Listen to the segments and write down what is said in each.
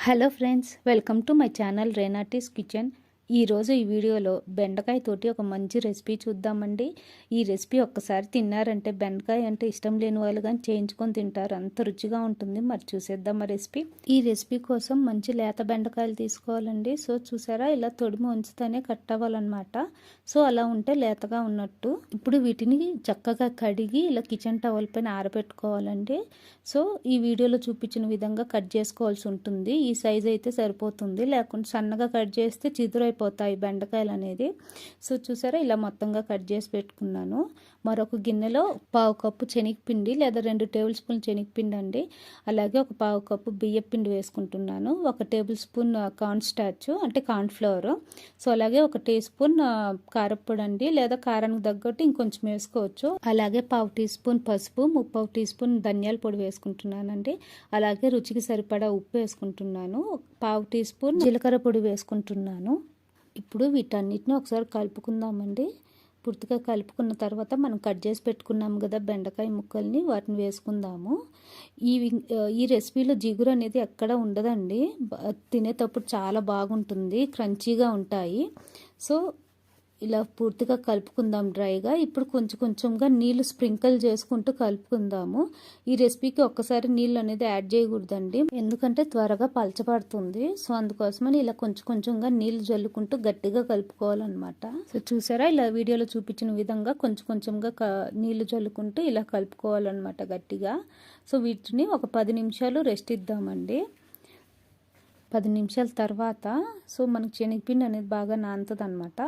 Hello friends welcome to my channel Renati's kitchen ఈరోజు ఈ వీడియోలో బెండకాయ తోటి ఒక మంచి రెసిపీ చూద్దామండి. ఈ రెసిపీ ఒక్కసారి తిన్నారంటే బెండకాయ అంటే ఇష్టం లేని వాళ్ళు కానీ చేయించుకొని తింటారు. అంత రుచిగా ఉంటుంది. మరి చూసేద్దాం ఆ రెసిపీ. ఈ రెసిపీ కోసం మంచి లేత బెండకాయలు తీసుకోవాలండి. సో చూసారా ఇలా తొడిమి ఉంచితేనే కట్ అవ్వాలన్నమాట. సో అలా ఉంటే లేతగా ఉన్నట్టు. ఇప్పుడు వీటిని చక్కగా కడిగి ఇలా కిచెన్ టవల్ పైన ఆరబెట్టుకోవాలండి. సో ఈ వీడియోలో చూపించిన విధంగా కట్ చేసుకోవాల్సి ఉంటుంది. ఈ సైజ్ అయితే సరిపోతుంది. లేకుంటే సన్నగా కట్ చేస్తే చిదురైపోతుంది. అయిపోతాయి బెండకాయలు అనేది సో చూసారా? ఇలా మొత్తంగా కట్ చేసి పెట్టుకున్నాను. మరొక గిన్నెలో పావు కప్పు శనగపిండి లేదా రెండు టేబుల్ స్పూన్ శనగపిండి అండి. అలాగే ఒక పావు కప్పు బియ్యపిండి వేసుకుంటున్నాను. ఒక టేబుల్ స్పూన్ కార్న్ స్టాచ్ అంటే కార్న్ ఫ్లవర్ సో అలాగే ఒక టీ స్పూన్ కారప్పొడి అండి. లేదా కారానికి తగ్గట్టు ఇంకొంచెం వేసుకోవచ్చు. అలాగే పావు టీ స్పూన్ పసుపు ముప్పావు టీ స్పూన్ ధనియాల పొడి వేసుకుంటున్నానండి. అలాగే రుచికి సరిపడా ఉప్పు వేసుకుంటున్నాను. పావు టీ స్పూన్ జీలకర్ర పొడి వేసుకుంటున్నాను. ఇప్పుడు వీటన్నిటిని ఒకసారి కలుపుకుందామండి. పూర్తిగా కలుపుకున్న తర్వాత మనం కట్ చేసి పెట్టుకున్నాము కదా బెండకాయ ముక్కల్ని వాటిని వేసుకుందాము. ఈ ఈ రెసిపీలో జిగురు అనేది ఎక్కడ ఉండదండి. తినేటప్పుడు చాలా బాగుంటుంది క్రంచీగా ఉంటాయి. సో ఇలా పూర్తిగా కలుపుకుందాం డ్రైగా. ఇప్పుడు కొంచెం కొంచెంగా నీళ్ళు స్ప్రింకిల్ చేసుకుంటూ కలుపుకుందాము. ఈ రెసిపీకి ఒక్కసారి నీళ్ళు అనేది యాడ్ చేయకూడదండి. ఎందుకంటే త్వరగా పలచబడుతుంది. సో అందుకోసమని ఇలా కొంచెం కొంచెంగా నీళ్ళు జల్లుకుంటూ గట్టిగా కలుపుకోవాలన్నమాట. సో చూసారా? ఇలా వీడియోలో చూపించిన విధంగా కొంచెం కొంచెంగా నీళ్ళు జల్లుకుంటూ ఇలా కలుపుకోవాలన్నమాట గట్టిగా. సో వీటిని ఒక పది నిమిషాలు రెస్ట్ ఇద్దామండి. పది నిమిషాల తర్వాత సో మనకి శనగపిండి అనేది బాగా నానుతుంది అనమాట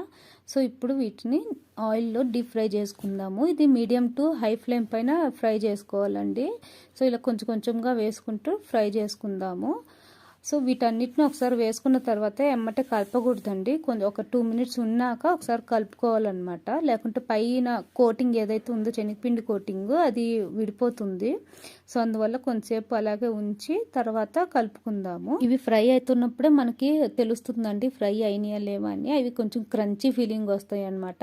సో ఇప్పుడు వీటిని ఆయిల్లో డీప్ ఫ్రై చేసుకుందాము. ఇది మీడియం టు హై ఫ్లేమ్ పైన ఫ్రై చేసుకోవాలండి. సో ఇలా కొంచెం కొంచెంగా వేసుకుంటూ ఫ్రై చేసుకుందాము. సో వీటన్నిటిని ఒకసారి వేసుకున్న తర్వాత ఎమ్మటే కలపకూడదండి. కొంచెం ఒక టూ మినిట్స్ ఉన్నాక ఒకసారి కలుపుకోవాలన్నమాట. లేకుంటే పైన కోటింగ్ ఏదైతే ఉందో శనగపిండి కోటింగ్ అది విడిపోతుంది. సో అందువల్ల కొంతసేపు అలాగే ఉంచి తర్వాత కలుపుకుందాము. ఇవి ఫ్రై అవుతున్నప్పుడే మనకి తెలుస్తుందండి ఫ్రై అయినాయా లేవా అని. అవి కొంచెం క్రంచీ ఫీలింగ్ వస్తాయి అనమాట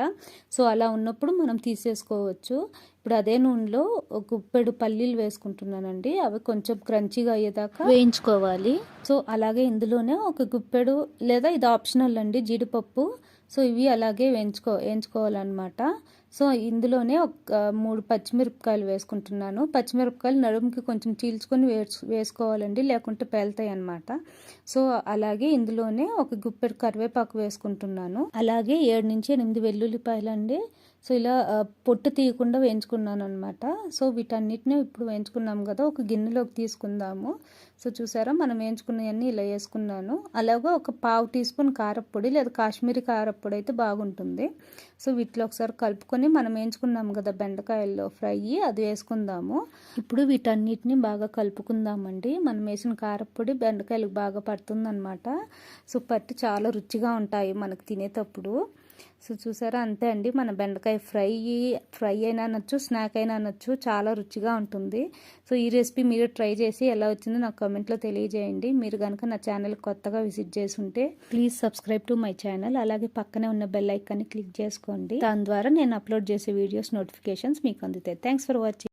సో అలా ఉన్నప్పుడు మనం తీసేసుకోవచ్చు. ఇప్పుడు అదే నూనెలో గుప్పెడు పల్లీలు వేసుకుంటున్నానండి. అవి కొంచెం క్రంచీగా అయ్యేదాకా వేయించుకోవాలి. సో అలాగే ఇందులోనే ఒక గుప్పెడు లేదా ఇది ఆప్షనల్ అండి జీడిపప్పు. సో ఇవి అలాగే వేయించుకో వేయించుకోవాలన్నమాట. సో ఇందులోనే ఒక మూడు పచ్చిమిరపకాయలు వేసుకుంటున్నాను. పచ్చిమిరపకాయలు నడుముకి కొంచెం చీల్చుకొని వేసుకోవాలండి లేకుంటే పేలుతాయి అనమాట సో అలాగే ఇందులోనే ఒక గుప్పెడు కరివేపాకు వేసుకుంటున్నాను. అలాగే ఏడు నుంచి ఎనిమిది వెల్లుల్లిపాయలు అండి సో ఇలా పొట్టు తీయకుండా వేయించుకున్నాను అనమాట సో వీటన్నిటిని ఇప్పుడు వేయించుకున్నాం కదా ఒక గిన్నెలోకి తీసుకుందాము. సో చూసారా మనం వేయించుకున్నవన్నీ ఇలా వేసుకున్నాను. అలాగే ఒక పావు టీ స్పూన్ కారప్పొడి లేదా కాశ్మీరీ కారప్పొడి అయితే బాగుంటుంది. సో వీటిలో ఒకసారి కలుపుకొని మనం వేయించుకున్నాము కదా బెండకాయల్లో ఫ్రై అది వేసుకుందాము. ఇప్పుడు వీటన్నిటిని బాగా కలుపుకుందామండి. మనం వేసిన కారప్పొడి బెండకాయలకు బాగా పడుతుందన్నమాట. సో పట్టి చాలా రుచిగా ఉంటాయి మనకు తినేటప్పుడు. సో చూసారా అంతే అండి. మన బెండకాయ ఫ్రై ఫ్రై అయినా అనొచ్చు స్నాక్ అయినా అనొచ్చు చాలా రుచిగా ఉంటుంది. సో ఈ రెసిపీ మీరు ట్రై చేసి ఎలా వచ్చిందో నాకు కామెంట్లో తెలియజేయండి. మీరు కనుక నా ఛానల్ కొత్తగా విజిట్ చేసి ఉంటే please subscribe to my channel. అలాగే పక్కనే ఉన్న బెల్ ఐకాన్ని క్లిక్ చేసుకోండి. దాని ద్వారా నేను అప్లోడ్ చేసే వీడియోస్ నోటిఫికేషన్స్ మీకు అందుతాయి. Thanks for watching.